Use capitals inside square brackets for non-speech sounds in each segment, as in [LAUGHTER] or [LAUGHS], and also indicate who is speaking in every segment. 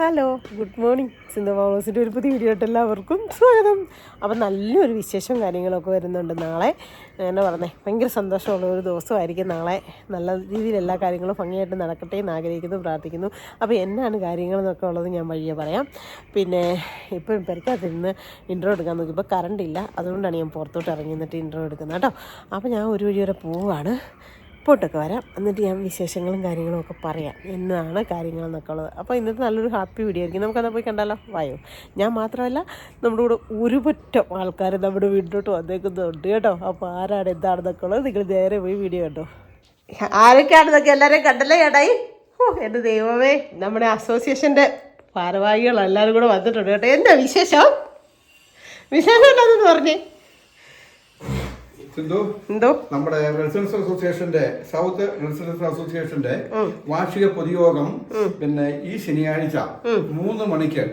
Speaker 1: Hello good morning. Sindhu മാമോസിന്റെ ഒരു പുതിയ വീഡിയോ ആയിട്ട് എല്ലാവർക്കും സ്വാഗതം. അപ്പം നല്ലൊരു വിശേഷം കാര്യങ്ങളൊക്കെ വരുന്നുണ്ട് നാളെ. എന്നെ പറഞ്ഞേ ഭയങ്കര സന്തോഷമുള്ള ഒരു ദിവസമായിരിക്കും നാളെ. നല്ല രീതിയിൽ എല്ലാ കാര്യങ്ങളും ഭംഗിയായിട്ട് നടക്കട്ടെ എന്ന് ആഗ്രഹിക്കുന്നു പ്രാർത്ഥിക്കുന്നു. അപ്പോൾ എന്നാണ് കാര്യങ്ങളെന്നൊക്കെ ഉള്ളത് ഞാൻ വഴിയെ പറയാം. പിന്നെ ഇപ്പോഴും പെരക്കകത്തിരുന്ന് ഇൻട്രോ എടുക്കാൻ നോക്കിയപ്പോൾ കറണ്ട് ഇല്ല. അതുകൊണ്ടാണ് ഞാൻ പുറത്തോട്ട് ഇറങ്ങി നിന്നിട്ട് ഇൻട്രോ എടുക്കുന്നത് കേട്ടോ. അപ്പോൾ ഞാൻ ഒരു വഴി വരെ പോവുകയാണ് പോട്ടൊക്കെ വരാം. എന്നിട്ട് ഞാൻ വിശേഷങ്ങളും കാര്യങ്ങളും ഒക്കെ പറയാം. എന്നാണ് കാര്യങ്ങൾ എന്നൊക്കെ ഉള്ളത്. അപ്പോൾ ഇന്നത്തെ നല്ലൊരു ഹാപ്പി വീഡിയോ ആയിരിക്കും. നമുക്കത് പോയി കണ്ടാലോ? വായോ. ഞാൻ മാത്രമല്ല നമ്മുടെ കൂടെ ഒരുപറ്റം ആൾക്കാർ നമ്മുടെ വീട്ടിലോട്ട് വന്നേക്കുന്നുണ്ട് കേട്ടോ. അപ്പോൾ ആരാണ് എന്താണെന്നൊക്കെ ഉള്ളത് നിങ്ങൾ നേരെ പോയി വീഡിയോ കണ്ടോ? ആരൊക്കെയാണെന്നൊക്കെ എല്ലാവരെയും കണ്ടല്ലേ ചേട്ടായി ഓ എന്റെ ദൈവമേ. നമ്മുടെ അസോസിയേഷന്റെ ഭാരവാഹികൾ എല്ലാവരും കൂടെ വന്നിട്ടുണ്ട് കേട്ടോ. എന്താ വിശേഷം? വിശേഷം എന്താണെന്ന് പറഞ്ഞേ?
Speaker 2: സിന്ധു
Speaker 1: എന്തോ
Speaker 2: നമ്മുടെ റെസിഡൻസ് അസോസിയേഷന്റെ സൗത്ത് റെസിഡൻസ് അസോസിയേഷന്റെ വാർഷിക പൊതുയോഗം പിന്നെ ഈ ശനിയാഴ്ച മൂന്ന് മണിക്ക്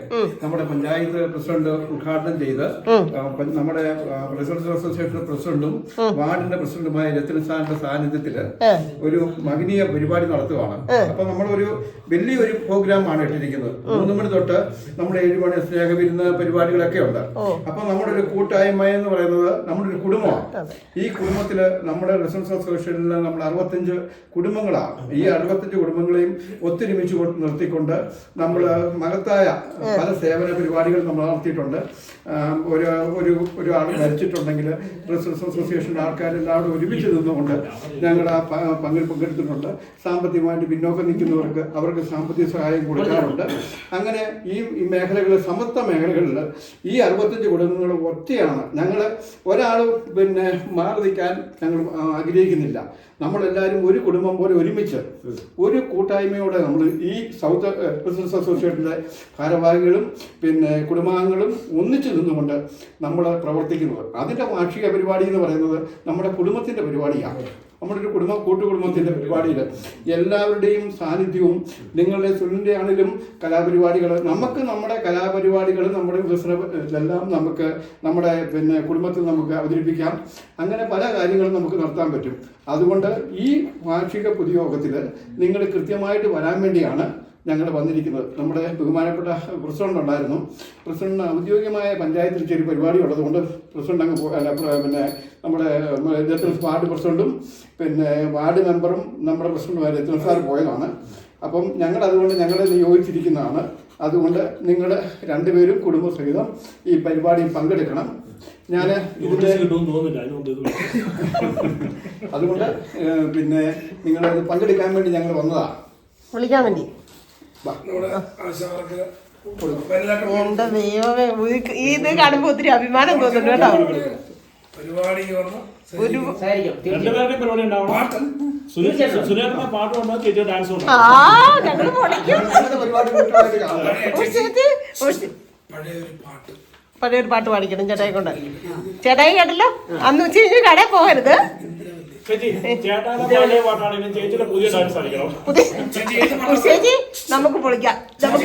Speaker 2: നമ്മുടെ പഞ്ചായത്ത് പ്രസിഡന്റ് ഉദ്ഘാടനം ചെയ്ത് നമ്മുടെ റെസിഡൻസ് അസോസിയേഷൻ പ്രസിഡന്റും വാർഡിന്റെ പ്രസിഡന്റുമായ രത്തൻ സാറിന്റെ സാന്നിധ്യത്തിൽ ഒരു മകനീയ പരിപാടി നടത്തുകയാണ് അപ്പൊ നമ്മളൊരു വലിയൊരു പ്രോഗ്രാമാണ് ഇട്ടിരിക്കുന്നത്. മൂന്ന് മണി തൊട്ട് നമ്മുടെ ഏഴ് മണി സ്നേഹവിരുന്ന് പരിപാടികളൊക്കെ ഉണ്ട്. അപ്പൊ നമ്മുടെ ഒരു കൂട്ടായ്മ എന്ന് പറയുന്നത് നമ്മുടെ ഒരു കുടുംബമാണ്. ഈ കുടുംബത്തിൽ നമ്മുടെ റെസിഡൻസ് അസോസിയേഷനിൽ നമ്മൾ അറുപത്തഞ്ച് കുടുംബങ്ങളാണ് ഈ അറുപത്തഞ്ച് കുടുംബങ്ങളെയും ഒത്തൊരുമിച്ച് നിർത്തിക്കൊണ്ട് നമ്മൾ മഹത്തായ പല സേവന പരിപാടികൾ നമ്മൾ നടത്തിയിട്ടുണ്ട്. ഒരു ഒരു ഒരു ആൾ മരിച്ചിട്ടുണ്ടെങ്കിൽ റെസിഡൻസ് അസോസിയേഷന്റെ ആൾക്കാരെല്ലാവരും ഒരുമിച്ച് നിന്നുകൊണ്ട് ഞങ്ങൾ ആ പങ്കിൽ പങ്കെടുത്തിട്ടുണ്ട്. സാമ്പത്തികമായിട്ട് പിന്നോക്കം നിൽക്കുന്നവർക്ക് അവർക്ക് സാമ്പത്തിക സഹായം കൊടുക്കാറുണ്ട്. അങ്ങനെ ഈ ഈ മേഖലകളിൽ സമത്വ മേഖലകളിൽ ഈ അറുപത്തഞ്ച് കുടുംബങ്ങൾ ഒറ്റയാണ്. ഞങ്ങൾ ഒരാൾ പിന്നെ മാറി നിൽക്കാൻ ഞങ്ങൾ ആഗ്രഹിക്കുന്നില്ല. നമ്മളെല്ലാവരും ഒരു കുടുംബം പോലെ ഒരുമിച്ച് ഒരു കൂട്ടായ്മയോടെ നമ്മൾ ഈ സൗത്ത് ബിസിനസ് അസോസിയേഷന്റെ ഭാരവാഹികളും പിന്നെ കുടുംബാംഗങ്ങളും ഒന്നിച്ചു നിന്നുകൊണ്ട് നമ്മൾ പ്രവർത്തിക്കുന്നത്. അതിന്റെ വാർഷിക പരിപാടി എന്ന് പറയുന്നത് നമ്മുടെ കുടുംബത്തിന്റെ പരിപാടിയാണ്. നമ്മുടെ ഒരു കുടുംബ കൂട്ടുകുടുംബത്തിന്റെ പരിപാടിയിൽ എല്ലാവരുടെയും സാന്നിധ്യവും നിങ്ങളുടെ സുനിന്റെ ആണെങ്കിലും കലാപരിപാടികൾ നമുക്ക് നമ്മുടെ കലാപരിപാടികൾ നമ്മുടെ ഇതെല്ലാം നമുക്ക് നമ്മുടെ പിന്നെ കുടുംബത്തിൽ നമുക്ക് അവതരിപ്പിക്കാം. അങ്ങനെ പല കാര്യങ്ങളും നമുക്ക് നടത്താൻ പറ്റും. അതുകൊണ്ട് ഈ വാർഷിക പൊതുയോഗത്തിൽ നിങ്ങൾ കൃത്യമായിട്ട് വരാൻ വേണ്ടിയാണ് ഞങ്ങൾ വന്നിരിക്കുന്നത്. നമ്മുടെ ബഹുമാനപ്പെട്ട പ്രസിഡന്റ് ഉണ്ടായിരുന്നു. പ്രസിഡന്റ് ഔദ്യോഗികമായ പഞ്ചായത്തിൽ ചെറിയ പരിപാടി ഉള്ളതുകൊണ്ട് പ്രസിഡന്റ് അങ്ങ് പിന്നെ നമ്മുടെ രത്തൻസ് വാർഡ് പ്രസിഡന്റും പിന്നെ വാർഡ് മെമ്പറും നമ്മുടെ പ്രസിഡന്റുമായ രത്തൻ സാർ പോയതാണ്. അപ്പം ഞങ്ങൾ അതുകൊണ്ട് ഞങ്ങളെ നിയോഗിച്ചിരിക്കുന്നതാണ് അതുകൊണ്ട് നിങ്ങൾ രണ്ടുപേരും കുടുംബസഹിതം ഈ പരിപാടിയിൽ പങ്കെടുക്കണം. ഞാൻ
Speaker 3: ഇതിന്റെ
Speaker 2: അതുകൊണ്ട് പിന്നെ നിങ്ങൾ പങ്കെടുക്കാൻ വേണ്ടി ഞങ്ങൾ വന്നതാണ്
Speaker 1: വിളിക്കാൻ വേണ്ടി. എന്റെ ദൈവമേ ഇത് ഇത് കാണുമ്പോ ഒത്തിരി അഭിമാനം തോന്നുന്നു കേട്ടോ.
Speaker 4: പരിപാടി
Speaker 1: ഒരു പഴയൊരു പാട്ട്. പാടിക്കണം ചേട്ടായി കൊണ്ട് ചേട്ടായി കേട്ടല്ലോ? അന്ന് ഉച്ച കഴിഞ്ഞ് കടയിൽ പോകരുത്.
Speaker 3: ചേച്ചി
Speaker 1: നമുക്ക് പൊളിക്കാം. നമുക്ക്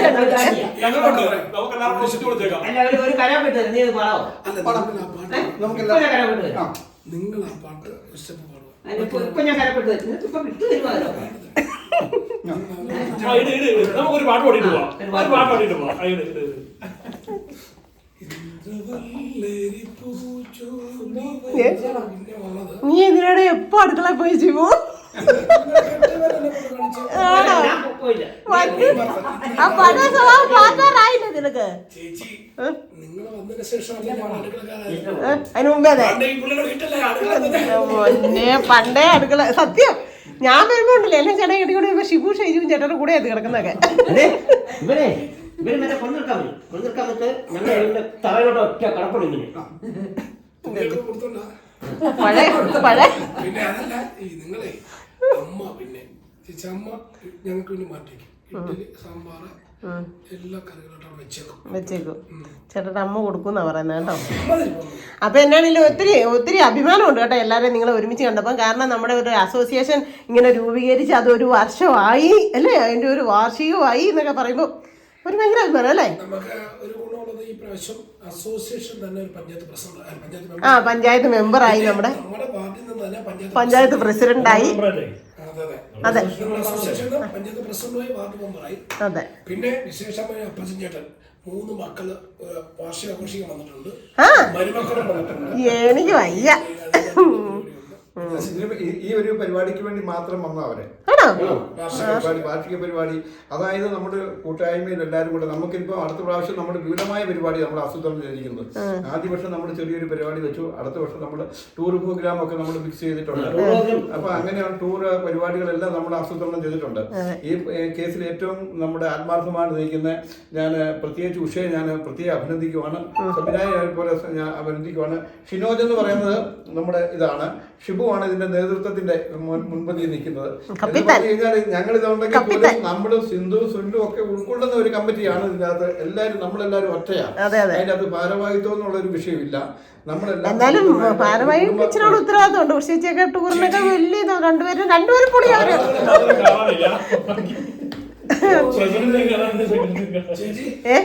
Speaker 4: നിങ്ങൾ ആ പാട്ട് ഇഷ്ടപ്പെട്ട് പാടുക
Speaker 5: ഇപ്പൊ ഞാൻ കരാർ വിട്ടത് ഇപ്പൊ വിട്ടു
Speaker 3: ഇട്. നമുക്കൊരു പാട്ട് പാടിയിട്ട് പോവാം. ഒരു പാട്ട് പാടിയിട്ട് പോവാം.
Speaker 1: നീ എന്തിനാണ് എപ്പോ അടുക്കള പോയി ചെയ്യുമോ ആണോ? ആ പഴയ സ്വഭാവം മുമ്പേ
Speaker 4: പണ്ട് അടുക്കള
Speaker 1: സത്യം. ഞാൻ വരുമ്പോണ്ടല്ലേ എല്ലാം ചേട്ടൻ കെട്ടിക്കൊണ്ട് വരുമ്പോ ഷിബു ഷൈജുവും ചേട്ടന്റെ കൂടെ അത് കിടക്കുന്നൊക്കെ
Speaker 5: ഇവരെ മറ്റേ കൊണ്ടിർക്കാൻ പറ്റും കൊണ്ടിർക്കാൻ പറ്റ് ഞങ്ങൾ ഇവിടെ തറയിലോട്ട് ഒറ്റ കടപ്പുണ്ട് ഇങ്ങനെ.
Speaker 4: പിന്നെ അതല്ല ഈ നിങ്ങളെ അമ്മ പിന്നെ ചേച്ചി അമ്മ ഞങ്ങൾക്ക് വേണ്ടി മാറ്റിക്കും ഇഡ്ഡലി സാമ്പാറ് എല്ലാ കറികളോട്ടും വെച്ചേക്കും.
Speaker 1: വെച്ചേക്കും. ചേട്ടന്റെ അമ്മ കൊടുക്കുന്നാ പറയുന്നത് കേട്ടോ. അപ്പൊ എന്നാണെങ്കിലും ഒത്തിരി ഒത്തിരി അഭിമാനമുണ്ട് കേട്ടോ എല്ലാവരും നിങ്ങൾ ഒരുമിച്ച് കണ്ടപ്പോൾ കാരണം നമ്മുടെ ഒരു അസോസിയേഷൻ ഇങ്ങനെ രൂപീകരിച്ച് ഒരു വർഷമായി അല്ലേ? അതിന്റെ ഒരു വാർഷികമായി എന്നൊക്കെ പറയുമ്പോൾ ഒരു ഭയങ്കര അഭിമാനം അല്ലേ?
Speaker 4: നമുക്ക് ഒരു ഗുണമുള്ളത് ഈ പ്രാവശ്യം അസോസിയേഷൻ തന്നെ ഒരു പഞ്ചായത്ത് പ്രസിഡന്റ് ആ, പഞ്ചായത്ത്
Speaker 1: മെമ്പറായി നമ്മുടെ
Speaker 4: നമ്മുടെ നിന്ന് തന്നെ പഞ്ചായത്ത്
Speaker 1: പഞ്ചായത്ത് പ്രസിഡന്റായി
Speaker 4: അതെ പഞ്ചായത്ത് പ്രസിഡന്റായി വാർഡ് മെമ്പറായി
Speaker 1: അതെ.
Speaker 4: പിന്നെ വിശേഷമായ അപ്പച്ചൻ ചേട്ടൻ മൂന്ന് മക്കൾ വാർഷികാഘോഷിക്കാൻ വന്നിട്ടുണ്ട്.
Speaker 1: ആ.
Speaker 4: മരുമക്കളും വന്നിട്ടുണ്ട്.
Speaker 1: എനിക്ക് വയ്യ.
Speaker 2: ഈ- ഒരു പരിപാടിക്ക് വേണ്ടി മാത്രം വന്നവരെ
Speaker 1: അവരെ.
Speaker 2: വാർഷിക പരിപാടി വാർഷിക പരിപാടി. അതായത് നമ്മുടെ കൂട്ടായ്മയിൽ എല്ലാവരും കൂടെ നമുക്കിപ്പോ അടുത്ത പ്രാവശ്യം നമ്മുടെ വിപുലമായ പരിപാടി നമ്മൾ ആസൂത്രണം ചെയ്തിരിക്കുന്നത്. ആദ്യ വർഷം നമ്മൾ ചെറിയൊരു പരിപാടി വെച്ചു. അടുത്ത വർഷം നമ്മൾ ടൂർ പ്രോഗ്രാം ഒക്കെ നമ്മൾ ഫിക്സ് ചെയ്തിട്ടുണ്ട്. അപ്പൊ അങ്ങനെയാണ് ടൂർ പരിപാടികളെല്ലാം നമ്മൾ ആസൂത്രണം ചെയ്തിട്ടുണ്ട്. ഈ കേസിൽ ഏറ്റവും നമ്മുടെ ആത്മാർത്ഥമാണ് നയിക്കുന്ന ഞാൻ പ്രത്യേകിച്ച് ഉഷയെ ഞാൻ പ്രത്യേകം അഭിനന്ദിക്കുവാണ്. സബിനായി പോലെ ഞാൻ അഭിനന്ദിക്കുവാണ്. ഷിനോജ് എന്ന് പറയുന്നത് നമ്മുടെ ഇതാണ്. ഷിബുവാണ് ഇതിന്റെ നേതൃത്വത്തിന്റെ മുൻ- മുൻപന്തിയിൽ നിൽക്കുന്നത്. കഴിഞ്ഞാൽ ഞങ്ങൾ ഇതുണ്ടെങ്കിൽ പോലും നമ്മളും സിന്ധു സുൻഡു ഒക്കെ ഉൾക്കൊള്ളുന്ന ഒരു കമ്മിറ്റിയാണ് ഇതിനകത്ത്. എല്ലാവരും നമ്മളെല്ലാവരും ഒറ്റയാണ്.
Speaker 1: അതെ, അതെ.
Speaker 2: അതിന്റെ അത് ഭാരവാഹിത്വം എന്നുള്ള ഒരു വിഷയമില്ല. നമ്മളെല്ലാം
Speaker 1: എന്നാലും ഭാരവാഹി ഉത്തരവാദിത്തമുണ്ട്. പക്ഷേ ടൂറിനൊക്കെ വലിയ രണ്ടുപേരും രണ്ടുപേരും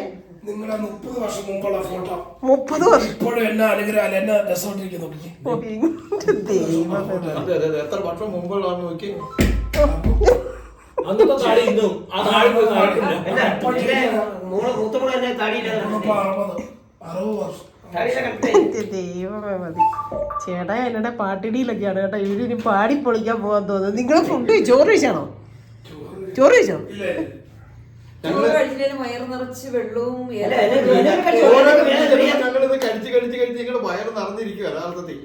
Speaker 1: [LAUGHS]
Speaker 4: നിങ്ങളുടെ മുപ്പത് വർഷം മുമ്പുള്ള ഫോട്ടോ.
Speaker 1: മുപ്പത് വർഷം?
Speaker 4: ഇപ്പോഴും എന്നെ അനുഗ്രഹം എന്നെ രസമായിട്ടിരിക്കുന്നു
Speaker 2: എത്ര വർഷം നോക്കി
Speaker 1: ചേട്ടാ എന്നോട് പാട്ടിടിയിലൊക്കെയാണ് കേട്ടോ. ഇവർ ഇനി പാടി പൊളിക്കാൻ പോകാൻ തോന്നുന്നു നിങ്ങളെ ഫുഡ് ചോറ് കഴിച്ചാണോ? ചോറ് കഴിച്ചോ.
Speaker 6: വയറ് നിറച്ച് വെള്ളവും.
Speaker 2: ഞങ്ങളിത് കഴിച്ച് കഴിച്ച് കഴിച്ച് ഞങ്ങൾ വയറ് യഥാർത്ഥത്തിൽ.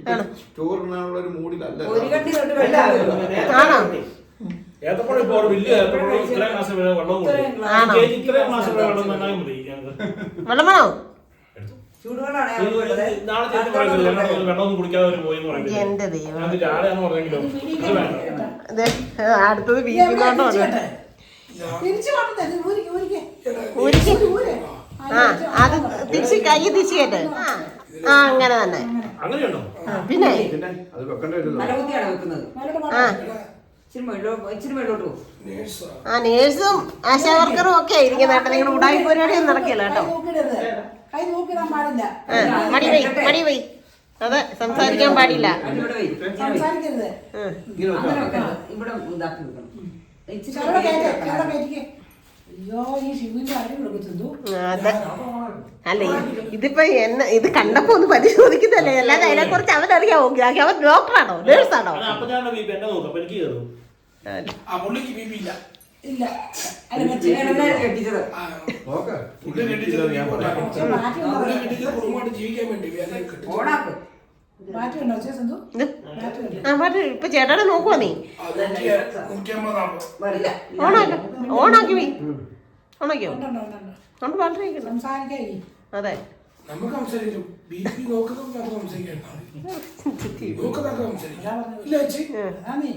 Speaker 2: ചോറിനാനുള്ള ഒരു മൂഡിലല്ല
Speaker 6: ഒരു കണ്ടി തൊട്ട് വെള്ളം?
Speaker 3: ഏത്തപ്പഴം വലിയ ഏത്തപ്പഴം ഇത്രയും വെള്ളം വെള്ളം കുടിക്കും. ഇത്രയും മതി
Speaker 1: വേണോ അടുത്തത് വീട്ടിലോട്ടോ ആ. അത് തിരിച്ച് കൈ തിരിച്ച് കേട്ടെ. ആ ആ അങ്ങനെ തന്നെ. പിന്നെ?
Speaker 2: പിന്നെ അത് വെക്കേണ്ട ഒരു
Speaker 6: മലകുത്തിയാണ് വെക്കുന്നത്.
Speaker 1: ആ. നേഴ്സും? ആശാ വർക്കറും ഒക്കെ ഇരിക്കുന്ന കേട്ടോ നിങ്ങൾ ഉടായി പരിപാടിയൊന്നും നടക്കില്ല കേട്ടോ. മടി വൈ മടി വൈ അതെ സംസാരിക്കാൻ പാടില്ല.
Speaker 6: ഇവിടെ
Speaker 1: അല്ല ഇത് ഇതിപ്പോ എന്നെ ഇത് കണ്ടപ്പോ ഒന്ന് പരിശോധിക്കുന്നല്ലേ അല്ലാതെ അതിനെ കുറിച്ച് അവനറിയാവോ അവൻ ഡോക്ടറാണോ നേഴ്സാണോ?
Speaker 4: ഇല്ല. ജീവിക്കാൻ വേണ്ടി
Speaker 1: ആ പാട്ട് ഇപ്പൊ ചേട്ടാടെ നോക്കുവാ നീ? ഓണാക്കി ഓണാക്കി വൈ. ഓണാക്കിയോ?
Speaker 7: ഉണ്ടോ
Speaker 1: പാട്ട് അതെ.
Speaker 4: നമുക്ക് സംസാരിക്കും. ബി പി നോക്കുന്നത് നമുക്ക് സംസാരിക്കാൻ നോക്കുന്നതൊക്കെ സംസാരിക്കാം. ഇല്ല ചേച്ചി.
Speaker 7: അതാ നീ.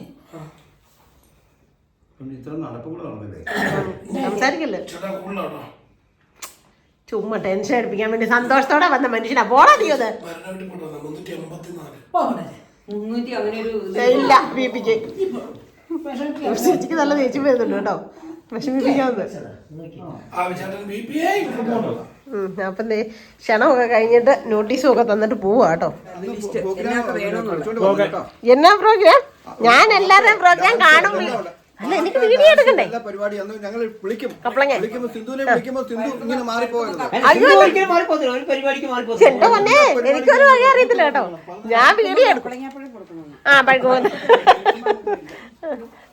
Speaker 2: പിന്നെ ഇത്ര നടന്നില്ലേ
Speaker 1: സംസാരിക്കല്ലേ?
Speaker 4: ചേട്ടാ
Speaker 1: ചുമ്മാ ടെൻഷൻ അടിപ്പിക്കാൻ വേണ്ടി സന്തോഷത്തോടെ വന്ന മനുഷ്യനാ. പോടാ നീ അത് ഇല്ല
Speaker 7: ബിപിക്ക്
Speaker 1: ചേച്ചിക്ക് നല്ല ചേച്ചി വരുന്നുണ്ട് കേട്ടോ. പക്ഷെ
Speaker 4: ആ ചേട്ടൻ ബി പി ആയി
Speaker 1: ഉം, അപ്പം ക്ഷണമൊക്കെ കഴിഞ്ഞിട്ട് നോട്ടീസും ഒക്കെ തന്നിട്ട് പോവാ കേട്ടോ. എന്നാ പ്രോഗ്രാം ഞാൻ എല്ലാവരുടെയും പ്രോഗ്രാം കാണും. അല്ല എനിക്ക് വീഡിയോ എടുക്കണ്ടേ?
Speaker 2: പരിപാടി അന്ന് ഞങ്ങൾ വിളിക്കും. സിന്ധുവിനെ സിന്ധു ഇങ്ങനെ മാറിപ്പോകരുത്.
Speaker 1: എന്റെ പൊന്നെ എനിക്കൊരു വക അറിയത്തില്ല കേട്ടോ. ഞാൻ വീഡിയോ എടുക്കും. ആ പഴുക്ക്. പോകുന്നു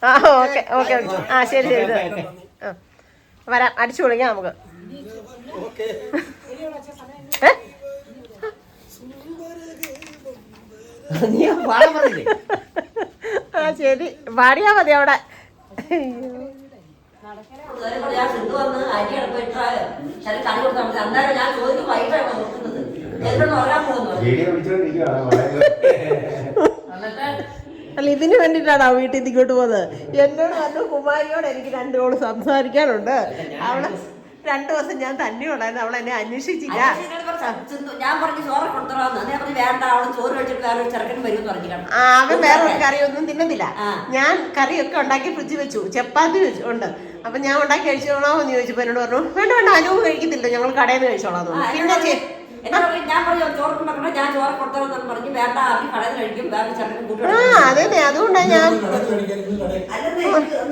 Speaker 1: ആ ഓക്കെ ഓക്കെ ആ ശരി ശരി. ആ. വരാം അടിച്ചു വിളിക്കാം നമുക്ക്?
Speaker 5: ആ
Speaker 1: ശരി. പാടിയാ മതി അവിടെ.
Speaker 8: ഞാൻ സിന്ധു വന്ന് അരി അടുപ്പിട്ട് ചില കറി കൊടുത്താൽ മതി അന്നേരം ഞാൻ ചോദിക്കും വൈകിട്ടാണ് നോക്കുന്നത് എന്നോട് ഉറങ്ങാൻ പോകുന്നു എന്നിട്ട്
Speaker 1: അല്ല ഇതിന് വേണ്ടിയിട്ടാണ് ആ വീട്ടിൽ നിന്ന് ഇങ്ങോട്ട് പോകുന്നത്. എന്നോട് പറഞ്ഞു കുമാരിയോട് എനിക്ക് രണ്ടോട് സംസാരിക്കാനുണ്ട്. അവളെ രണ്ടു ദിവസം ഞാൻ തന്നെ ഉണ്ടായിരുന്നു അവൾ എന്നെ അന്വേഷിച്ചില്ല.
Speaker 8: ഞാൻ പറഞ്ഞു ചോറ് പറഞ്ഞു വേണ്ട അവൾ ചോറ് കഴിച്ചിട്ട് വേറെ ചെറുക്കൻ വരും പറഞ്ഞു
Speaker 1: ആ, അവൻ വേറെ ഒരു കറിയൊന്നും തിന്നുന്നില്ല. ഞാൻ കറിയൊക്കെ ഉണ്ടാക്കി ഫ്രിഡ്ജ് വെച്ചു. ചപ്പാത്തി വെച്ചു ഉണ്ട്. അപ്പൊ ഞാൻ ഉണ്ടാക്കി കഴിച്ചോളാം എന്ന് ചോദിച്ചപ്പോ എന്നോട് പറഞ്ഞു വേണ്ട വേണ്ട അനുവ് കഴിക്കത്തില്ല. ഞങ്ങൾ കടയിൽ നിന്ന് കഴിച്ചോളാം. പിന്നെ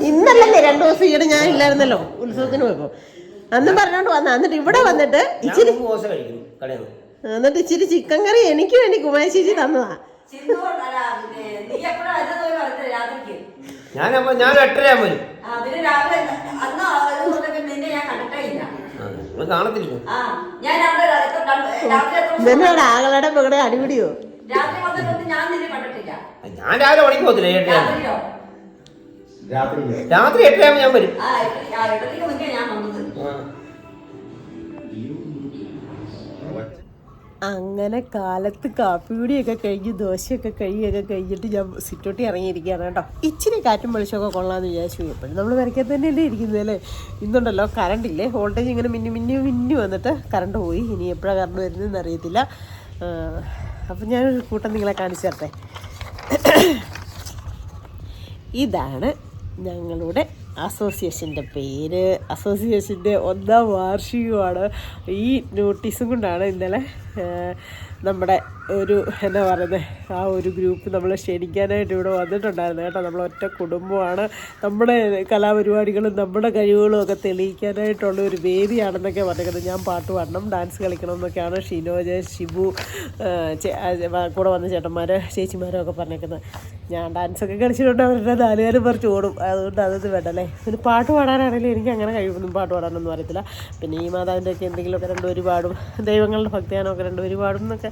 Speaker 8: ഇന്നല്ലേ ഞാൻ
Speaker 1: രണ്ടു ദിവസം ഈയിടെ ഞാൻ ഇല്ലായിരുന്നല്ലോ ഉത്സവത്തിന് പോയപ്പോ. അന്നും പറഞ്ഞോണ്ട് വന്ന. എന്നിട്ട് ഇവിടെ വന്നിട്ട് ഇച്ചിരി എന്നിട്ട് ഇച്ചിരി ചിക്കൻ കറി എനിക്ക് വേണ്ടി കുമാരി ചേച്ചി തന്നതാ.
Speaker 5: ഞാൻ ഞാൻ എട്ടര വരും.
Speaker 8: ആ പിന്നെ അന്ന് ഒരു ദിവസം നിന്നെ ഞാൻ കണ്ടിട്ടേ ഇല്ല
Speaker 5: ആ, നിങ്ങൾ
Speaker 8: ആ ഞാൻ രാവിലെ രാത്രി എത്ര ദിവസം
Speaker 1: ഇതന്നെയാണ് ആകളുടെ മകളുടെ അടിപിടിയോ?
Speaker 8: ഞാൻ നിന്നെ
Speaker 5: ഞാൻ രാവിലെ പണിക്ക് പോകത്തില്ല? എട്ടര
Speaker 8: രാത്രിയോ?
Speaker 5: രാത്രി എട്ടരയാകുമ്പോൾ ഞാൻ വരും.
Speaker 1: അങ്ങനെ കാലത്ത് കാപ്പിപൊടിയൊക്കെ കഴിഞ്ഞ് ദോശയൊക്കെ കഴിയൊക്കെ കഴിഞ്ഞിട്ട് ഞാൻ സിറ്റോട്ടി ഇറങ്ങിയിരിക്കുകയാണ് കേട്ടോ. ഇച്ചിരി കാറ്റും വെളിച്ചമൊക്കെ കൊള്ളാമെന്ന് വിചാരിച്ചു. എപ്പോഴും നമ്മൾ വരയ്ക്കാൻ തന്നെയല്ലേ ഇരിക്കുന്നത് അല്ലേ? ഇന്നുണ്ടല്ലോ കറണ്ട് ഇല്ലേ? വോൾട്ടേജ് ഇങ്ങനെ മിന്നി മിന്നി മിന്നി വന്നിട്ട് കറണ്ട് പോയി. ഇനി എപ്പോഴാണ് കറണ്ട് വരുന്നതെന്ന് അറിയത്തില്ല. അപ്പം ഞാനൊരു കൂട്ടം നിങ്ങളെ കാണിച്ചു തരട്ടെ. ഇതാണ് ഞങ്ങളുടെ അസോസിയേഷന്റെ പേര് അസോസിയേഷന്റെ ഒന്നാം വാർഷികമാണ്. ഈ നോട്ടീസും കൊണ്ടാണ് ഇന്നലെ നമ്മുടെ ഒരു എന്താ പറയുന്നത് ആ ഒരു ഗ്രൂപ്പ് നമ്മളെ ക്ഷണിക്കാനായിട്ട് ഇവിടെ വന്നിട്ടുണ്ടായിരുന്നു കേട്ടോ. നമ്മൾ ഒറ്റ കുടുംബമാണ്. നമ്മുടെ കലാപരിപാടികളും നമ്മുടെ കഴിവുകളും ഒക്കെ തെളിയിക്കാനായിട്ടുള്ള ഒരു വേദിയാണെന്നൊക്കെ പറഞ്ഞിരിക്കുന്നത് ഞാൻ പാട്ട് പാടണം ഡാൻസ് കളിക്കണം എന്നൊക്കെയാണ് ഷിനോജ് ഷിബു കൂടെ വന്ന ചേട്ടന്മാർ ചേച്ചിമാരും ഒക്കെ പറഞ്ഞേക്കുന്നത് ഞാൻ ഡാൻസൊക്കെ കളിച്ചിട്ടുണ്ട് അവരുടെ നാലുകാരും പറിച്ച് ഓടും. അതുകൊണ്ട് അതൊന്നും വേണ്ടല്ലേ പിന്നെ പാട്ട് പാടാനാണെങ്കിലും എനിക്ക് അങ്ങനെ കഴിവൊന്നും പാട്ട് പാടാനൊന്നും അറിയത്തില്ല. പിന്നെ ഈ മാതാവിന്റെ ഒക്കെ എന്തെങ്കിലുമൊക്കെ രണ്ടുപേരും പാടും. ദൈവങ്ങളുടെ ഭക്തിയാനൊക്കെ രണ്ടുപേര് ഒരുപാട് എന്നൊക്കെ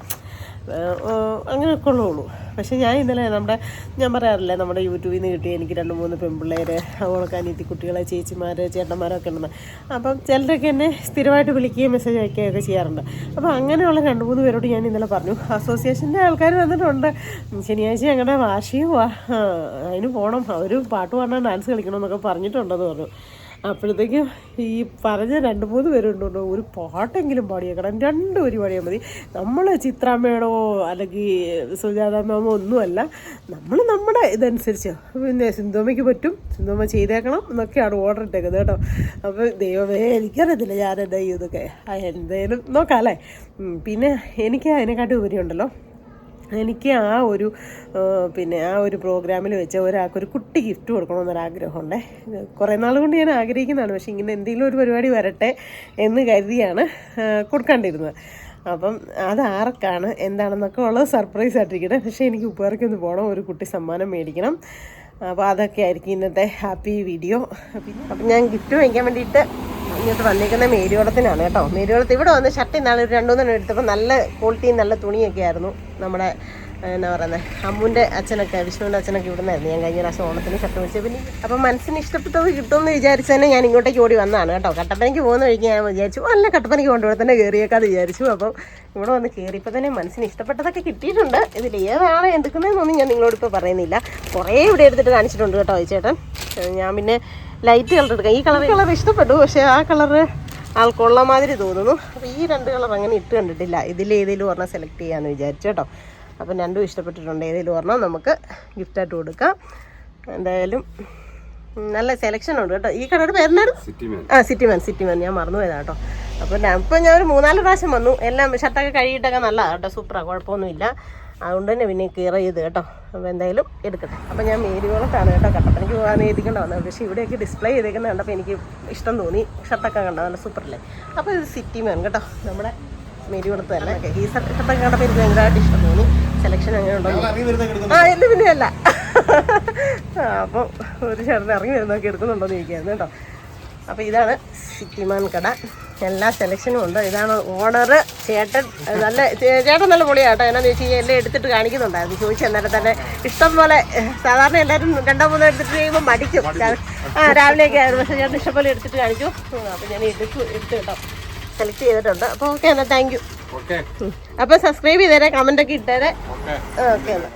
Speaker 1: അങ്ങനെ ഉള്ളൂ പക്ഷേ ഞാൻ ഇന്നലെ നമ്മുടെ ഞാൻ പറയാറില്ലേ നമ്മുടെ യൂട്യൂബിൽ നിന്ന് കിട്ടിയ എനിക്ക് രണ്ട് മൂന്ന് പെൺപിള്ളേർ അവൾക്ക് അനിയത്തി കുട്ടികളെ ചേച്ചിമാർ ചേട്ടന്മാരൊക്കെ ഉണ്ടെന്ന്. അപ്പം ചിലരൊക്കെ എന്നെ സ്ഥിരമായിട്ട് വിളിക്കുകയും മെസ്സേജ് അയക്കുകയൊക്കെ ചെയ്യാറുണ്ട്. അപ്പോൾ അങ്ങനെയുള്ള രണ്ട് മൂന്ന് പേരോട് ഞാൻ ഇന്നലെ പറഞ്ഞു അസോസിയേഷന്റെ ആൾക്കാർ വന്നിട്ടുണ്ട്. ശനിയാഴ്ച ഞങ്ങളുടെ വാർഷികമാണ് അതിന് പോകണം അവർ പാട്ട് പാടണം ഡാൻസ് കളിക്കണം എന്നൊക്കെ പറഞ്ഞിട്ടുണ്ടെന്ന് പറഞ്ഞു. അപ്പോഴത്തേക്കും ഈ പറഞ്ഞ രണ്ട് മൂന്ന് പേരുണ്ടോ ഒരു പാട്ടെങ്കിലും പാടിയേക്കണം. രണ്ട് ഒരു പാടിയാൽ മതി. നമ്മൾ ചിത്രാമ്മയാണോ അല്ലെങ്കിൽ സുജാത മാമോ ഒന്നുമല്ല. നമ്മൾ നമ്മുടെ ഇതനുസരിച്ച് പിന്നെ സിന്ധുമ്മയ്ക്ക് പറ്റും. സിന്ധുമ്മ ചെയ്തേക്കണം എന്നൊക്കെയാണ് ഓർഡർ ഇട്ടേക്കുന്നത് കേട്ടോ. അപ്പോൾ ദൈവമേ എനിക്കറിയത്തില്ല ഞാൻ എന്താ ഇതൊക്കെ എന്തായാലും നോക്കാം അല്ലേ? പിന്നെ എനിക്ക് അതിനെക്കാട്ടും ഉപരിയുണ്ടല്ലോ. എനിക്ക് ആ ഒരു പിന്നെ ആ ഒരു പ്രോഗ്രാമിൽ വെച്ച് ഒരാൾക്ക് ഒരു കുട്ടി ഗിഫ്റ്റ് കൊടുക്കണമെന്നൊരാഗ്രഹമുണ്ടേ കുറേ നാൾ കൊണ്ട് ഞാൻ ആഗ്രഹിക്കുന്നതാണ് പക്ഷേ ഇങ്ങനെ എന്തെങ്കിലും ഒരു പരിപാടി വരട്ടെ എന്ന് കരുതിയാണ് കൊടുക്കാണ്ടിരുന്നത്. അപ്പം അത് ആർക്കാണ് എന്താണെന്നൊക്കെ ഉള്ളത് സർപ്രൈസ് ആയിട്ടിരിക്കട്ടെ. പക്ഷേ എനിക്ക് ഉപ്പേർക്കൊന്ന് പോകണം ഒരു കുട്ടി സമ്മാനം മേടിക്കണം. അപ്പോൾ അതൊക്കെ ആയിരിക്കും ഇന്നത്തെ ഹാപ്പി വീഡിയോ. അപ്പം ഞാൻ ഗിഫ്റ്റ് വാങ്ങിക്കാൻ വേണ്ടിയിട്ട് ഇങ്ങോട്ട് വന്നിരിക്കുന്ന മേരിയോളത്തിനാണ് കേട്ടോ. മേരിയോളത്ത് ഇവിടെ വന്ന് ഷർട്ട് ഇന്നാൾ ഒരു രണ്ടു മൂന്നെണ്ണം എടുത്തപ്പോൾ നല്ല ക്വാളിറ്റിയും നല്ല തുണിയൊക്കെ ആയിരുന്നു. നമ്മുടെ എന്നാ പറയുന്നത് അമ്മുന്റെ അച്ഛനൊക്കെ വിഷ്ണുവിന്റെ അച്ഛനൊക്കെ ഇവിടെ നിന്നായിരുന്നു. ഞാൻ കഴിഞ്ഞ പ്രാവശ്യം ഓണത്തിന് ഷർട്ട് മേടിച്ചത്. പിന്നെ അപ്പം മനസ്സിന് ഇഷ്ടപ്പെട്ടത് കിട്ടുമെന്ന് വിചാരിച്ച് തന്നെ ഞാൻ ഇങ്ങോട്ടേക്ക് ഓടി വന്നതാണ് കേട്ടോ. കട്ടപ്പനയ്ക്ക് പോകുന്ന വഴിക്ക് ഞാൻ വിചാരിച്ചു അല്ല കട്ടപ്പനയ്ക്ക് കൊണ്ടുപോയി തന്നെ കയറിയേക്കാന്ന് വിചാരിച്ചു. അപ്പം ഇവിടെ വന്ന് കയറിയപ്പോൾ തന്നെ മനസ്സിന് ഇഷ്ടപ്പെട്ടതൊക്കെ കിട്ടിയിട്ടുണ്ട്. ഇതിൽ ഏതാണ് എടുക്കുന്നതെന്നൊന്നും ഞാൻ നിങ്ങളോട് ഇപ്പോൾ പറയുന്നില്ല. കുറേ ഇവിടെ എടുത്തിട്ട് കാണിച്ചിട്ടുണ്ട് കേട്ടോ ചേട്ടൻ. ഞാൻ പിന്നെ ലൈറ്റ് കളർ എടുക്കാം. ഈ കളർ കളർ ഇഷ്ടപ്പെട്ടു പക്ഷേ ആ കളറ് ആൾക്കുള്ള മാതിരി തോന്നുന്നു. അപ്പോൾ ഈ രണ്ട് കളർ അങ്ങനെ ഇട്ട് കണ്ടിട്ടില്ല. ഇതിൽ ഏതെങ്കിലും ഒരെണ്ണം സെലക്ട് ചെയ്യാമെന്ന് വിചാരിച്ചു കേട്ടോ. അപ്പം രണ്ടും ഇഷ്ടപ്പെട്ടിട്ടുണ്ട്. ഏതെങ്കിലും ഒരെണ്ണം നമുക്ക് ഗിഫ്റ്റായിട്ട് കൊടുക്കാം. എന്തായാലും നല്ല സെലക്ഷൻ ഉണ്ട് കേട്ടോ. ഈ കടയുടെ പേരെന്നാണ് ആ സിറ്റിമാൻ സിറ്റിമാൻ ഞാൻ മറന്നുപോയതാ കേട്ടോ. അപ്പം ഇപ്പം ഞാൻ ഒരു മൂന്നാൽ പ്രാവശ്യം വന്നു. എല്ലാം ഷർട്ടൊക്കെ കഴുകിയിട്ടൊക്കെ നല്ലതാണ് കേട്ടോ. സൂപ്പറാണ് കുഴപ്പമൊന്നുമില്ല. അതുകൊണ്ട് തന്നെ പിന്നെ കീറ ചെയ്ത് കേട്ടോ. അപ്പോൾ എന്തായാലും എടുക്കട്ടെ. അപ്പോൾ ഞാൻ മേരികുളത്താണ് കേട്ടോ. കട്ടപ്പനയ്ക്ക് പോകാൻ എഴുതിക്കൊണ്ട് വന്നത് പക്ഷേ ഇവിടെയൊക്കെ ഡിസ്പ്ലേ ചെയ്തേക്കുന്നത് കണ്ടപ്പോൾ എനിക്ക് ഇഷ്ടം തോന്നി. ഷർട്ടൊക്കെ കണ്ടോ? നല്ല സൂപ്പറല്ലേ അപ്പോൾ ഇത് സിറ്റി മേൻ കേട്ടോ. നമ്മുടെ മേരികുളത്ത് തന്നെ. ഈ ഷർട്ടൊക്കെ കണ്ടപ്പോൾ എനിക്ക് ഭയങ്കരമായിട്ട് ഇഷ്ടം തോന്നി. സെലക്ഷൻ അങ്ങനെ ഉണ്ടോ ആ എന്ത് പിന്നെയല്ല. ആ, അപ്പോൾ ഒരു ചേട്ടൻ ഇറങ്ങി വരുന്നതൊക്കെ എടുക്കുന്നുണ്ടോ എന്ന് ചോദിക്കായിരുന്നു കേട്ടോ. അപ്പോൾ ഇതാണ് സിറ്റിമാൻ കട. എല്ലാ സെലക്ഷനും ഉണ്ട്. ഇതാണ് ഓണർ ചേട്ടൻ നല്ല ചേട്ടൻ നല്ല പൊളിയാണ് കേട്ടോ എന്നാന്ന് വെച്ച് കഴിഞ്ഞാൽ എല്ലാം എടുത്തിട്ട് കാണിക്കുന്നുണ്ടായിരുന്നു. ചോദിച്ചു അന്നേരം തന്നെ ഇഷ്ടം പോലെ സാധാരണ എല്ലാവരും രണ്ടോ മൂന്നോ എടുത്തിട്ട് കഴിയുമ്പോൾ മടിക്കും. ആ രാവിലെയൊക്കെ ആയിരുന്നു. പക്ഷേ ചേട്ടൻ ഇഷ്ടം പോലെ എടുത്തിട്ട് കാണിച്ചു. അപ്പോൾ ഞാൻ എടുത്തു എടുത്തു കേട്ടോ. സെലക്ട് ചെയ്തിട്ടുണ്ട്. അപ്പോൾ ഓക്കെ എന്നാൽ താങ്ക് യു അപ്പോൾ സബ്സ്ക്രൈബ് ചെയ്തേരെ കമന്റ് ഒക്കെ ഇട്ടേരെ. ഓക്കെ എന്നാൽ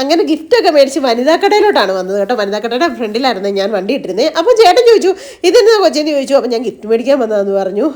Speaker 1: അങ്ങനെ ഗിഫ്റ്റൊക്കെ മേടിച്ച് വനിതാ കടയിലോട്ടാണ് വന്നത് കേട്ടോ. വനിതാ കടയുടെ ഫ്രണ്ടിലായിരുന്നു ഞാൻ വണ്ടി ഇട്ടിരുന്നത് അപ്പോൾ ചേട്ടൻ ചോദിച്ചു ഇതെന്താ കൊച്ചെന്ന് ചോദിച്ചു? അപ്പോൾ ഞാൻ ഗിഫ്റ്റ് മേടിക്കാൻ വന്നതെന്ന് പറഞ്ഞു.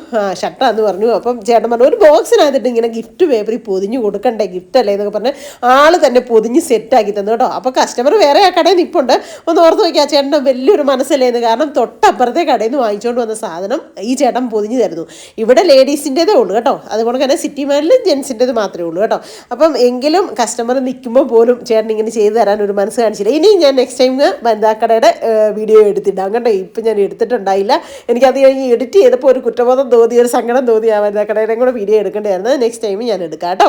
Speaker 1: ഷർട്ടാന്ന് പറഞ്ഞു. അപ്പം ചേട്ടൻ പറഞ്ഞു ഒരു ബോക്സിനകത്തിട്ട് ഇങ്ങനെ ഗിഫ്റ്റ് പേപ്പറിൽ പൊതിഞ്ഞ് കൊടുക്കണ്ടേ? ഗിഫ്റ്റ് അല്ലേ? എന്നൊക്കെ പറഞ്ഞ് ആൾ തന്നെ പൊതിഞ്ഞ് സെറ്റാക്കി തന്നു കേട്ടോ. അപ്പോൾ കസ്റ്റമർ വേറെ ആ കടയിൽ നിൽപ്പുണ്ട് ഒന്ന് ഓർത്ത് നോക്കിയാൽ ചേട്ടന്റെ വലിയൊരു മനസ്സല്ലേന്ന് കാരണം തൊട്ടപ്പുറത്തെ കടയിൽ നിന്ന് വാങ്ങിച്ചുകൊണ്ട് വന്ന സാധനം ഈ ചേട്ടൻ പൊതിഞ്ഞ് തരുന്നു. ഇവിടെ ലേഡീസിന്റെതേ ഉള്ളൂ കേട്ടോ. അതുകൊണ്ട് തന്നെ സിറ്റി മാനിൽ ജെൻസിന്റെത് മാത്രമേ ഉള്ളൂ കേട്ടോ. അപ്പം എങ്കിലും കസ്റ്റമർ നിൽക്കുമ്പോൾ പോലും ചേട്ടൻ ഇങ്ങനെ ചെയ്തു തരാൻ ഒരു മനസ്സ് കാണിച്ചില്ല. ഇനി ഞാൻ നെക്സ്റ്റ് ടൈം വനിതാക്കടയുടെ വീഡിയോ എടുത്തിട്ടുണ്ടാകും കേട്ടോ ഇപ്പം ഞാൻ എടുത്തിട്ടുണ്ടായില്ല. എനിക്കത് കഴിഞ്ഞ് എഡിറ്റ് ചെയ്തപ്പോൾ ഒരു കുറ്റബോധം തോന്നി ഒരു സങ്കടം തോന്നി ആ വനിതാക്കടയുടെ കൂടെ വീഡിയോ എടുക്കേണ്ടതായിരുന്നു നെക്സ്റ്റ് ടൈം ഞാൻ എടുക്കാം കേട്ടോ.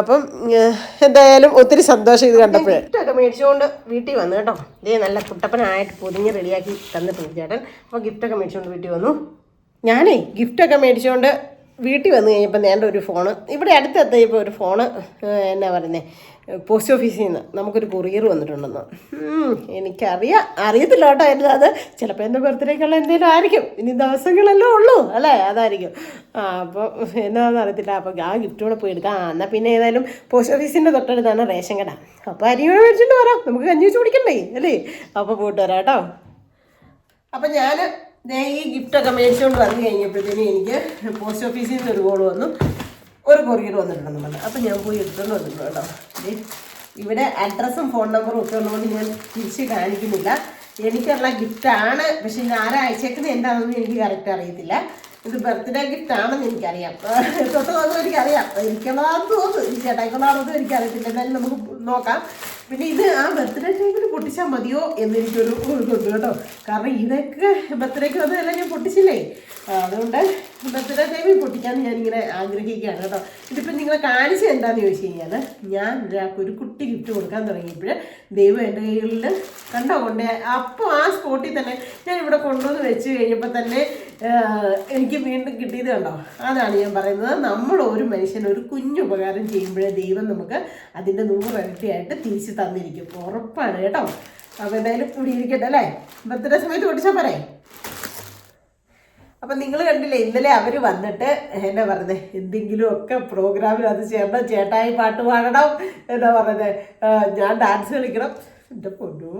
Speaker 1: അപ്പം എന്തായാലും ഒത്തിരി സന്തോഷം ഇത് കണ്ടപ്പോൾ. ഗിഫ്റ്റൊക്കെ മേടിച്ചുകൊണ്ട് വീട്ടിൽ വന്നു കേട്ടോ. ഇതേ നല്ല കുട്ടപ്പനായിട്ട് പൊതിഞ്ഞ് റെഡിയാക്കി തന്നിട്ടുണ്ട് ചേട്ടൻ. അപ്പോൾ ഗിഫ്റ്റൊക്കെ മേടിച്ചുകൊണ്ട് വീട്ടിൽ വന്നു. ഞാനേ ഗിഫ്റ്റൊക്കെ മേടിച്ചുകൊണ്ട് വീട്ടിൽ വന്നു കഴിഞ്ഞപ്പോൾ നേണ്ട ഒരു ഫോണ്. ഇവിടെ അടുത്തെത്തിയപ്പോൾ ഒരു ഫോണ് എന്നാ പറയുന്നത് പോസ്റ്റ് ഓഫീസിൽ നിന്ന് നമുക്കൊരു കൊറിയർ വന്നിട്ടുണ്ടെന്ന്. എനിക്കറിയാം അറിയത്തില്ല കേട്ടോ എന്റെ അത്. ചിലപ്പോൾ എന്റെ ബർത്ത്ഡേക്കുള്ള എന്തെങ്കിലും ആയിരിക്കും. ഇനി ദിവസങ്ങളെല്ലാം ഉള്ളൂ അല്ലേ? അതായിരിക്കും. ആ അപ്പോൾ എന്നാന്ന് അറിയത്തില്ല. അപ്പോൾ ആ ഗിഫ്റ്റ് കൂടെ പോയി എടുക്കാം. ആ എന്നാൽ പിന്നെ ഏതായാലും പോസ്റ്റ് ഓഫീസിന്റെ തൊട്ടടുത്താണ് റേഷൻ കട. അപ്പോൾ അരി മേടിച്ചിട്ട് വരാം. നമുക്ക് കഞ്ഞി വെച്ച് കുടിക്കണ്ടേ അല്ലേ? അപ്പോൾ പോയിട്ട് വരാം കേട്ടോ. അപ്പം ഞാൻ ഈ ഗിഫ്റ്റൊക്കെ മേടിച്ചുകൊണ്ട് വന്നു കഴിഞ്ഞപ്പോഴത്തേനും എനിക്ക് പോസ്റ്റ് ഓഫീസിൽ നിന്ന് ഒരു കോൾ വന്നു. ഒരു കൊറിയർ വന്നിട്ടുണ്ടെന്ന് പറഞ്ഞു അപ്പം ഞാൻ പോയി എടുത്തുകൊണ്ട് വന്നിട്ടുണ്ട് കേട്ടോ. ദേ, ഇവിടെ അഡ്രസ്സും ഫോൺ നമ്പറും ഒക്കെ ഉള്ളതുകൊണ്ട് ഞാൻ തിരിച്ച് കാണിക്കുന്നില്ല. എനിക്കുള്ള ഗിഫ്റ്റാണ് പക്ഷെ ഇത് ആരാ അയച്ചേക്കുന്നത് എന്താണെന്ന് എനിക്ക് കറക്റ്റ് അറിയത്തില്ല. ഇത് ബർത്ത്ഡേ ഗിഫ്റ്റ് ആണെന്ന് എനിക്കറിയാം. തൊട്ട് നോക്കുമ്പോൾ എനിക്കറിയാം. ഇരിക്കണതാന്ന് തോന്നുന്നു. ഈ ചേട്ടായിക്കുള്ളതാണെന്ന് എനിക്കറിയത്തില്ല. എന്തായാലും നമുക്ക് നോക്കാം. പിന്നെ ഇത് ആ ബർത്ത്ഡേ ടൈമിൽ പൊട്ടിച്ചാൽ മതിയോ എന്ന് എനിക്കൊരു ഇതുണ്ട് കേട്ടോ. കാരണം ഇതൊക്കെ ബർത്ത്ഡേക്ക് വന്നതെല്ലാം ഞാൻ പൊട്ടിച്ചില്ലേ? അതുകൊണ്ട് ബർത്ത്ഡേ ടൈമിൽ പൊട്ടിക്കാമെന്ന് ഞാനിങ്ങനെ ആഗ്രഹിക്കുകയാണ് കേട്ടോ. ഇതിപ്പോൾ നിങ്ങളെ കാണിച്ചത് എന്താണെന്ന് ചോദിച്ചു കഴിഞ്ഞാൽ ഞാൻ ഒരാൾക്ക് ഒരു കുട്ടി ഗിഫ്റ്റ് കൊടുക്കാൻ തുടങ്ങിയപ്പോൾ ദൈവം എന്റെ കയ്യിൽ കണ്ടോ കൊണ്ടേ. അപ്പോൾ ആ സ്പോട്ടിൽ തന്നെ ഞാൻ ഇവിടെ കൊണ്ടുവന്ന് വെച്ച് കഴിഞ്ഞപ്പോൾ തന്നെ എനിക്ക് വീണ്ടും കിട്ടിയത് കണ്ടോ? അതാണ് ഞാൻ പറയുന്നത്. നമ്മൾ ഒരു മനുഷ്യന് ഒരു കുഞ്ഞു ഉപകാരം ചെയ്യുമ്പോഴേ ദൈവം നമുക്ക് അതിന്റെ നൂറിരട്ടിയായിട്ട് തിരിച്ച് തന്നിരിക്കും. ഉറപ്പാണ് കേട്ടോ. അപ്പോൾ എന്തായാലും ഇവിടെ ഇരിക്കട്ടെ അല്ലേ? ബർത്ത്ഡേ സമയത്ത് പൊട്ടിച്ചാൽ പറയാം അപ്പം നിങ്ങൾ കണ്ടില്ലേ ഇന്നലെ അവർ വന്നിട്ട് എന്നാ പറയുന്നത് എന്തെങ്കിലും ഒക്കെ പ്രോഗ്രാമിൽ അത് ചേട്ടാ ചേട്ടായി പാട്ട് പാടണം എന്നാ പറയുന്നത് ഞാൻ ഡാൻസ് കളിക്കണം. എന്റെ പൊന്നു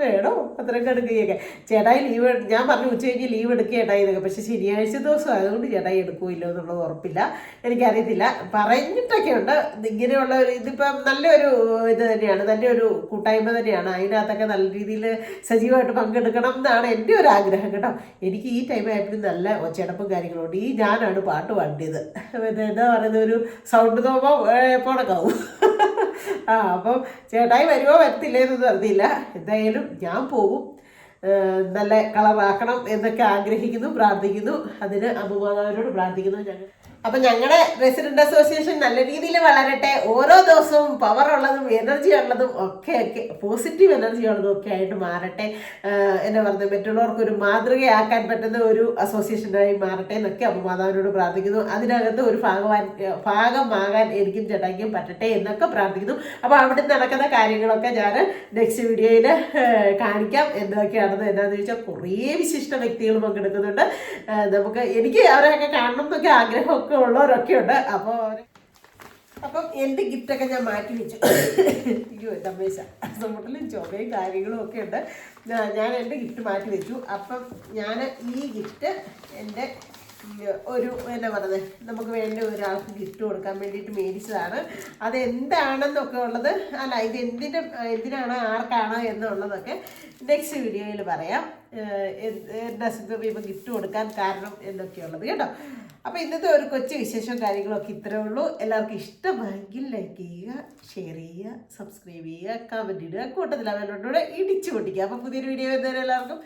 Speaker 1: വേണോ? അത്രയും കടുക്കുകയൊക്കെ ചേട്ടായി ലീവ് ഞാൻ പറഞ്ഞു ഉച്ച കഴിഞ്ഞ് ലീവ് എടുക്കുക ചേട്ടായി എന്നൊക്കെ. പക്ഷെ ശനിയാഴ്ച ദിവസം ആയതുകൊണ്ട് ചേട്ടായി എടുക്കുമല്ലോ എന്നുള്ളത് ഉറപ്പില്ല. എനിക്കറിയത്തില്ല. പറഞ്ഞിട്ടൊക്കെ ഉണ്ട്. ഇങ്ങനെയുള്ള ഒരു ഇതിപ്പം നല്ലൊരു ഇത് തന്നെയാണ്. നല്ലൊരു കൂട്ടായ്മ തന്നെയാണ്. അതിനകത്തൊക്കെ നല്ല രീതിയിൽ സജീവമായിട്ട് പങ്കെടുക്കണം എന്നാണ് എന്റെ ഒരു ആഗ്രഹം കേട്ടോ. എനിക്ക് ഈ ടൈം ആയപ്പോഴും നല്ല ഒച്ചടപ്പും കാര്യങ്ങളുണ്ട് ഈ ഞാനാണ് പാട്ട് പാടിയത്. എന്താ പറയുന്നത്? ഒരു സൗണ്ട് തോമോ പോണക്കാവും. ആ അപ്പം ചേട്ടായി വരുമോ വരത്തില്ലേ എന്നൊന്നും അറിയില്ല എന്തായാലും ഞാൻ പോകും നല്ല കളറാക്കണം എന്നൊക്കെ ആഗ്രഹിക്കുന്നു പ്രാർത്ഥിക്കുന്നു. അതിന് അമ്മമാതാവിനോട് പ്രാർത്ഥിക്കുന്നു ഞങ്ങൾ. അപ്പം ഞങ്ങളുടെ റെസിഡന്റ് അസോസിയേഷൻ നല്ല രീതിയിൽ വളരട്ടെ. ഓരോ ദിവസവും പവർ ഉള്ളതും എനർജി ഉള്ളതും ഒക്കെ ഒക്കെ പോസിറ്റീവ് എനർജി ഉള്ളതും ഒക്കെ ആയിട്ട് മാറട്ടെ. എന്നെ പറഞ്ഞത് മറ്റുള്ളവർക്ക് ഒരു മാതൃകയാക്കാൻ പറ്റുന്ന ഒരു അസോസിയേഷനായി മാറട്ടെ എന്നൊക്കെ അമ്മമാതാവിനോട് പ്രാർത്ഥിക്കുന്നു. അതിനകത്ത് ഒരു ഭാഗവാൻ ഭാഗമാകാൻ എനിക്കും ചേട്ടായിക്കും പറ്റട്ടെ എന്നൊക്കെ പ്രാർത്ഥിക്കുന്നു. അപ്പോൾ അവിടെ നടക്കുന്ന കാര്യങ്ങളൊക്കെ ഞാൻ നെക്സ്റ്റ് വീഡിയോയിൽ കാണിക്കാം. എന്തൊക്കെയാണെന്ന് എന്താണെന്ന് ചോദിച്ചാൽ കുറേ വിശിഷ്ട വ്യക്തികൾ പങ്കെടുക്കുന്നുണ്ട്. നമുക്ക് എനിക്ക് അവരെയൊക്കെ കാണണം എന്നൊക്കെ ആഗ്രഹമൊക്കെ ഉള്ളവരൊക്കെ ഉണ്ട്. അപ്പോൾ അപ്പം എന്റെ ഗിഫ്റ്റൊക്കെ ഞാൻ മാറ്റി വെച്ചു. അയ്യോ തമേശ സമുട്ടിലും ചുമയും കാര്യങ്ങളും ഒക്കെ ഉണ്ട്. ഞാൻ എന്റെ ഗിഫ്റ്റ് മാറ്റി വെച്ചു. അപ്പം ഞാൻ ഈ ഗിഫ്റ്റ് എന്റെ ഒരു എന്നാ പറയുന്നത് നമുക്ക് വേണ്ട ഒരാൾക്ക് ഗിഫ്റ്റ് കൊടുക്കാൻ വേണ്ടിയിട്ട് മേടിച്ചതാണ്. അത് എന്താണെന്നൊക്കെ ഉള്ളത് അല്ല ഇത് എന്തിന്റെ എന്തിനാണ് ആർക്കാണ് എന്നുള്ളതൊക്കെ നെക്സ്റ്റ് വീഡിയോയിൽ പറയാം. ഏഹ് അസുഖം ഇപ്പം ഗിഫ്റ്റ് കൊടുക്കാൻ കാരണം എന്നൊക്കെയുള്ളത് കേട്ടോ? അപ്പോൾ ഇന്നത്തെ ഒരു കൊച്ചു വിശേഷവും കാര്യങ്ങളൊക്കെ ഇത്രേ ഉള്ളൂ. എല്ലാവർക്കും ഇഷ്ടമായെങ്കിൽ ലൈക്ക് ചെയ്യുക ഷെയർ ചെയ്യുക സബ്സ്ക്രൈബ് ചെയ്യുക കമന്റ് ഇടുക കൂട്ടത്തിൽ അവരോടുകൂടെ ഇടിച്ചു പൊട്ടിക്കുക. അപ്പോൾ പുതിയൊരു വീഡിയോ വരുന്നവരെ എല്ലാവർക്കും